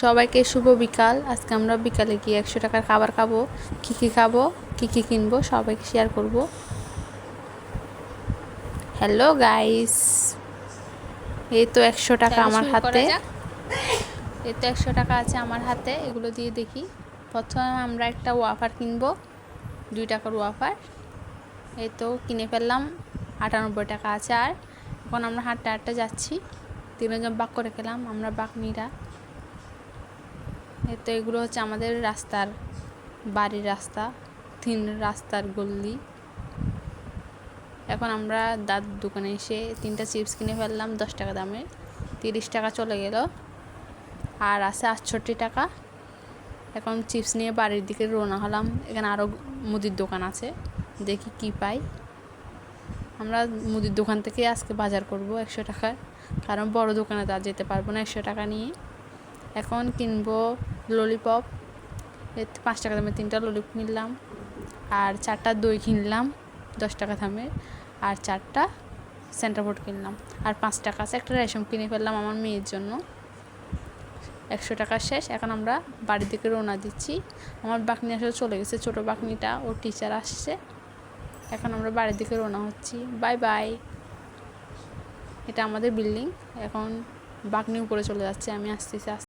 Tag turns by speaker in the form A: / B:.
A: সবাইকে শুভ বিকাল। আজকে আমরা বিকালে গিয়ে একশো টাকার খাবার খাব। কী কী খাব কী কী কিনবো সবাইকে শেয়ার করব। হ্যালো গাইস এই তো একশো টাকা আমার হাতে। এই তো একশো টাকা আছে আমার হাতে এগুলো দিয়ে দেখি। প্রথমে আমরা একটা ওয়াফার কিনবো দুই টাকার ওয়াফার এই তো কিনে ফেললাম আটানব্বই টাকা আছে আর। এখন আমরা হাঁটতে হাঁটতে যাচ্ছি। তিনজন বাক করে খেলাম আমরা বাকনিরা এই তো এগুলো হচ্ছে আমাদের রাস্তার বাড়ির রাস্তা, তিন রাস্তার গল্লি এখন আমরা দাদুর দোকানে এসে তিনটা চিপস কিনে ফেললাম, দশ টাকা দামে। তিরিশ টাকা চলে গেল। আর আছে আটষট্টি টাকা। এখন চিপস নিয়ে বাড়ির দিকে রওনা হলাম। এখানে আরও মুদির দোকান আছে। দেখি কি পাই। আমরা মুদির দোকান থেকে আজকে বাজার করব একশো টাকার কারণ বড় দোকানে তো যেতে পারব না একশো টাকা নিয়ে। এখন কিনবো ললিপপ পাঁচ টাকা দামে তিনটা ললিপপ কিনলাম। আর চারটা দই কিনলাম, দশ টাকা দামের আর চারটা সেন্টারবোর্ড কিনলাম। আর পাঁচ টাকা একটা রেশম কিনে ফেললাম আমার মেয়ের জন্য। একশো টাকা শেষ। এখন আমরা বাড়ির দিকে রওনা দিচ্ছি। আমার বাকনি আসলে চলে গেছে, ছোটো বাকনিটা। ওর টিচার আসছে। এখন আমরা বাড়ির দিকে রওনা হচ্ছি। বাই বাই এটা আমাদের বিল্ডিং এখন বাকনি উপরে চলে যাচ্ছে। আমি আসতেছি আস্তে